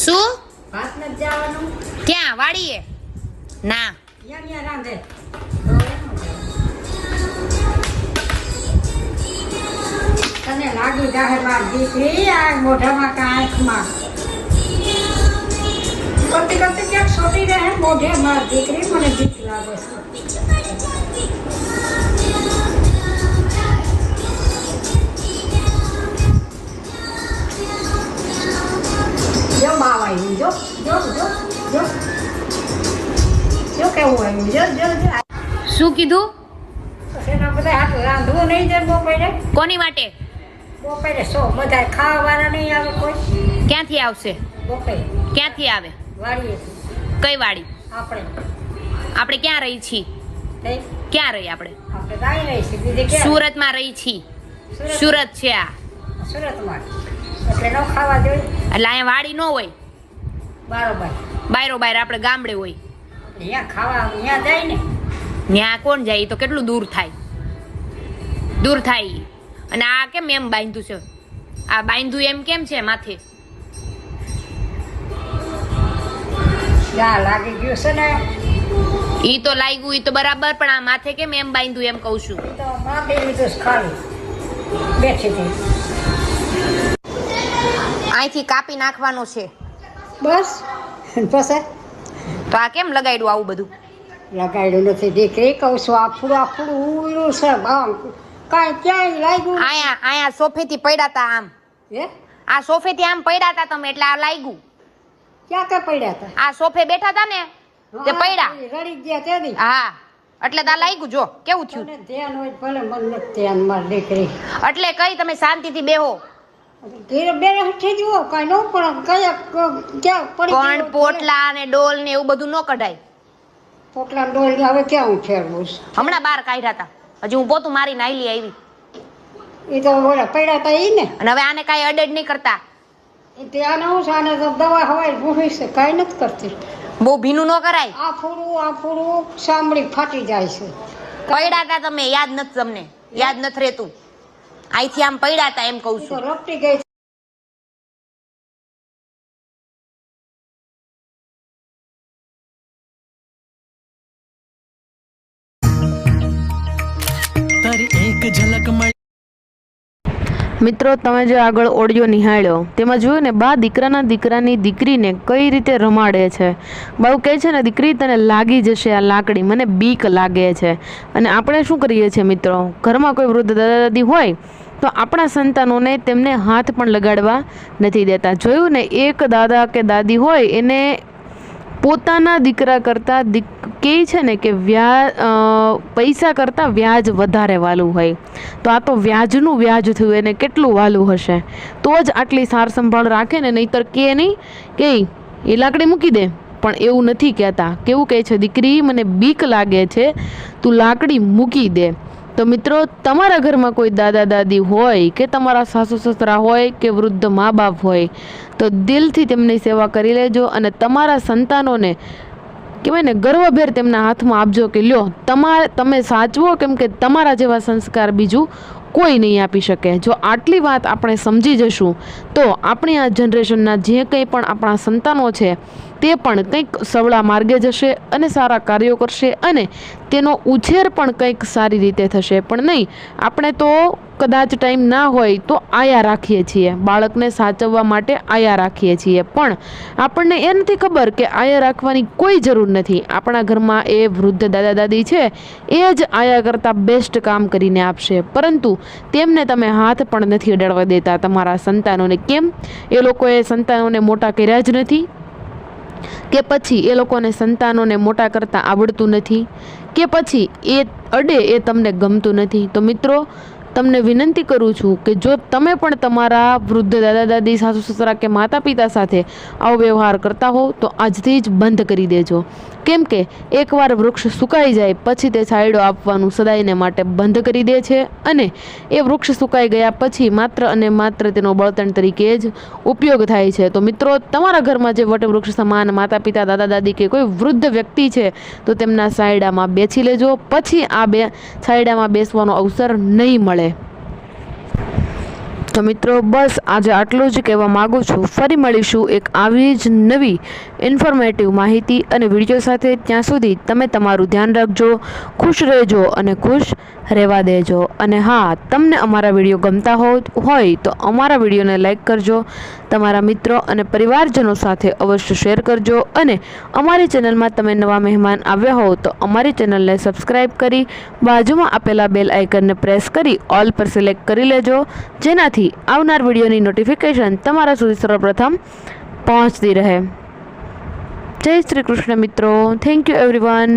શું? ભાત નથી જવાનું. ક્યાં? વાડીએ? ના. યા યા રાંધે તને લાગી જાહે માર દીકરી આ મોઢામાં કે આંખમાં કરતી કરતી ક્યાંક છોટી રહે મોઢે માર દીકરી મને બીક લાગે છે. આવ્યું જો જો જો જો જો કેવું આવ્યું જો જો જો શું કીધું? એના બધા હાથ રાંધવું નહીં જાય બપોરે કોની માટે? બપોરે સો બધા ખાવાવાળા નહીં આવે કોઈ ક્યાંથી આવશે? બપોરે ક્યાંથી આવે? કઈ વાડી? આપણે. આપણે ક્યાં રહી છીએ? ક્યાં રહી આપણે? સુરતમાં રહી છીએ. સુરત છે આ. સુરતમાં. એટલે ન ખાવા જોઈએ. એટલે અહીંયા વાડી ન હોય. બાયરો બાયર આપણે ગામડે હોય. ખાવા અહીંયા જાય ને. ત્યાં કોણ જાય? તો કેટલું દૂર થાય. દૂર થાય અને આ કેમ એમ બાંધ્યું છે? આ બાંધ્યું એમ કેમ છે માથે? લાગી ગયું છે ને. ઈ તો લાગ્યું ઈ તો બરાબર પણ આ માથે કેમ એમ બાંધ્યું એમ કહું છું. બેઠી અહીંથી કાપી નાખવાનું છે. બસ. પછી તો આ કેમ લગાડ્યું આવું બધું? લગાડ્યું નથી દીકરી કહું છું આફડું આફડું ઉયરું છે બામ. કાંઈ ક્યાંય લાગ્યું અહીંયા અહીંયા સોફેથી પડ્યા હતા આમ. હે? આ સોફેથી આમ પડ્યા હતા તમે એટલે આ લાગ્યું. ક્યાં ક્યાં પડ્યા હતા આ સોફે બેઠા હતા ને તે પડ્યા. રડી ગયા તેથી હા એટલે તા લાગ્યું જો કેવું થયું? ધ્યાન હોય ભલે મને નથી ધ્યાન માર દીકરી. એટલે કઈ તમે શાંતિથી બેહો. પણ? પોટલા ને ડોલ ને એવું બધું ન કઢાય. પોટલા ડોલ હવે ક્યાં હું ફેરવું હમણાં બહાર કાઢ્યા હતા હજી હું પોતું મારી નાઈલી આવી. એ તો બોલા પડ્યા હતા ઈ ને? અને હવે આને કાંઈ અડેડ નહીં કરતા. ત્યાં હું છે આને તો દવા હવાય ભૂમિ છે કાંઈ નથી કરતી. બહુ ભીનું ન કરાય. આ ફૂડું આ ફૂડું સાંભળી ફાટી જાય છે. પડ્યા હતા તમે યાદ નથી તમને. યાદ નથી રહેતું. અહીંથી આમ પડ્યા હતા એમ કહું ઈ તો છું. રપટી ગઈ તારી એક ઝલક મળી મિત્રો, તમે જે આગળ ઓડિયો નિહાળ્યો, તેમાં જોયું ને, બા દીકરાના દીકરાની દીકરીને કઈ રીતે રમાડે છે? બાઉ કહે છે ને, દીકરી, તને લાગી જશે આ લાકડી, મને બીક લાગે છે. અને આપણે શું કરીએ છીએ મિત્રો? ઘરમાં કોઈ વૃદ્ધ દાદા દાદી હોય, તો આપણા સંતાનોને તેમને હાથ પણ લગાડવા નથી દેતા. જોયું ને, એક દાદા કે દાદી હોય, એને પોતાના દીકરા કરતાં દીક કહે છે ને કે વ્યાજ પૈસા કરતાં વ્યાજ વધારે વાલું હોય. તો આ તો વ્યાજનું વ્યાજ થયું, એને કેટલું વાલું હશે? તો જ આટલી સાર સંભાળ રાખે ને નહીતર કે નહીં, કે એ લાકડી મૂકી દે. પણ એવું નથી કહેતા. કેવું કહે છે, દીકરી, મને બીક લાગે છે, તું લાકડી મૂકી દે. તો મિત્રો, તમારા ઘરમાં કોઈ દાદા દાદી હોય કે તમારા સાસુ સસરા હોય કે વૃદ્ધ મા બાપ હોય, તો દિલથી તેમની સેવા કરી લેજો અને તમારા સંતાનોને કહેવાય ને, ગર્વભેર તેમના હાથમાં આપજો કે લ્યો તમારે તમે સાચવો કેમ કે તમારા જેવા સંસ્કાર બીજું કોઈ નહીં આપી શકે. જો આટલી વાત આપણે સમજી જશું, તો આપણી આ જનરેશનના જે કંઈ પણ આપણા સંતાનો છે તે પણ કંઈક સવળા માર્ગે જશે અને સારા કાર્યો કરશે અને તેનો ઉછેર પણ કંઈક સારી રીતે થશે. પણ નહીં, આપણે તો કદાચ ટાઈમ ના હોય તો આયા રાખીએ છીએ. બાળકને સાચવવા માટે આયા રાખીએ છીએ. પણ આપણને એ નથી ખબર કે આયા રાખવાની કોઈ જરૂર નથી. આપણા ઘરમાં એ વૃદ્ધ દાદા દાદી છે, એ જ આયા કરતાં બેસ્ટ કામ કરીને આપશે. પરંતુ તેમને તમે હાથ પણ નથી અડાડવા દેતા. તમારા સંતાનોને કેમ? એ લોકોએ સંતાનોને મોટા કર્યા જ નથી. કે પછી એ લોકોને સંતાનોને મોટા કરતાં આવડતું નથી? કે પછી એ અડે એ તમને ગમતું નથી? તો મિત્રો તમને વિનંતી કરું છું કે જો તમે પણ તમારા વૃદ્ધ દાદા, દાદી, સાસુ, સસરા કે માતા પિતા સાથે આવો વ્યવહાર કરતા હો, તો આજથી જ બંધ કરી દેજો. કેમ કે એકવાર વૃક્ષ સુકાઈ જાય, પછી તે છાંયડો આપવાનું સદાયને માટે બંધ કરી દે છે અને એ વૃક્ષ સુકાઈ ગયા પછી માત્ર અને માત્ર તેનો બળતણ તરીકે જ ઉપયોગ થાય છે. તો મિત્રો, તમારા ઘરમાં જે વટવૃક્ષ સમાન માતા પિતા, દાદા, દાદી કે કોઈ વૃદ્ધ વ્યક્તિ છે, તો તેમના છાંયડામાં બેસી લેજો. પછી આ બે છાંયડામાં બેસવાનો અવસર નહીં મળે. તો મિત્રો, બસ આજે આટલું જ કહેવા માગું છું. ફરી મળીશું એક આવી જ નવી ઇન્ફોર્મેટિવ માહિતી અને વીડિયો સાથે. ત્યાં સુધી તમે તમારું ધ્યાન રાખજો, ખુશ રહેજો અને ખુશ રહેવા દેજો. અને હા, તમને અમારા વીડિયો ગમતા હોય તો અમારા વિડીયોને લાઇક કરજો, તમારા મિત્રો અને પરિવારજનો સાથે અવશ્ય શેર કરજો અને અમારી ચેનલમાં તમે નવા મહેમાન આવ્યા હોવ તો અમારી ચેનલને સબસ્ક્રાઈબ કરી બાજુમાં આપેલા બેલ આઇકનને પ્રેસ કરી ઓલ પર સિલેક્ટ કરી લેજો, જેનાથી આવનાર વિડીયોની નોટિફિકેશન તમારા સુધી સર્વપ્રથમ પહોંચતી રહે. જય શ્રી કૃષ્ણ મિત્રો. Thank you everyone